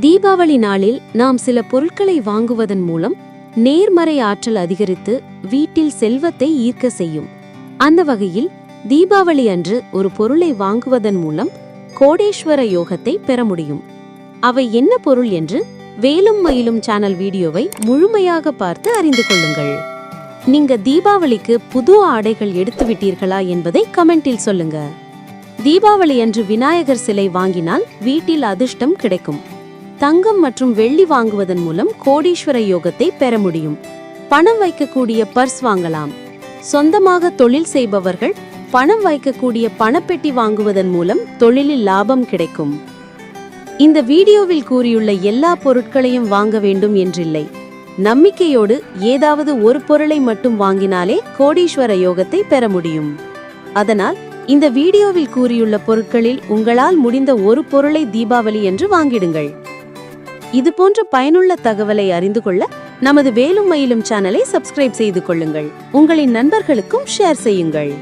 தீபாவளி நாளில் நாம் சில பொருட்களை வாங்குவதன் மூலம் நேர்மறை ஆற்றல் அதிகரித்து வீட்டில் செல்வத்தை ஈர்க்க செய்யும். அந்த வகையில் தீபாவளி அன்று ஒரு பொருளை வாங்குவதன் மூலம் கோடேஸ்வர யோகத்தை பெற முடியும். அவை என்ன பொருள் என்று வேலும் மயிலும் சேனல் வீடியோவை முழுமையாக பார்த்து அறிந்து கொள்ளுங்கள். நீங்க தீபாவளிக்கு புது ஆடைகள் எடுத்து விட்டீர்களா என்பதை கமெண்டில் சொல்லுங்க. தீபாவளி அன்று விநாயகர் சிலை வாங்கினால் வீட்டில் அதிர்ஷ்டம் கிடைக்கும். தங்கம் மற்றும் வெள்ளி வாங்குவதன் மூலம் கோடீஸ்வர யோகத்தை பெற முடியும். பணம் வைக்கக்கூடிய பர்ஸ் வாங்கலாம். சொந்தமாக தொழில் செய்பவர்கள் பணம் வைக்கக்கூடிய பணப்பெட்டி வாங்குவதன் மூலம் தொழிலில் லாபம் கிடைக்கும். இந்த வீடியோவில் கூறியுள்ள எல்லா பொருட்களையும் வாங்க வேண்டும் என்றில்லை. நம்பிக்கையோடு ஏதாவது ஒரு பொருளை மட்டும் வாங்கினாலே கோடீஸ்வர யோகத்தை பெற முடியும். அதனால் இந்த வீடியோவில் கூறியுள்ள பொருட்களில் உங்களால் முடிந்த ஒரு பொருளை தீபாவளி என்று வாங்கிடுங்கள். இது போன்ற பயனுள்ள தகவலை அறிந்து கொள்ள நமது வேலும் மயிலும் சேனலை சப்ஸ்கிரைப் செய்து கொள்ளுங்கள். உங்களின் நண்பர்களுக்கும் ஷேர் செய்யுங்கள்.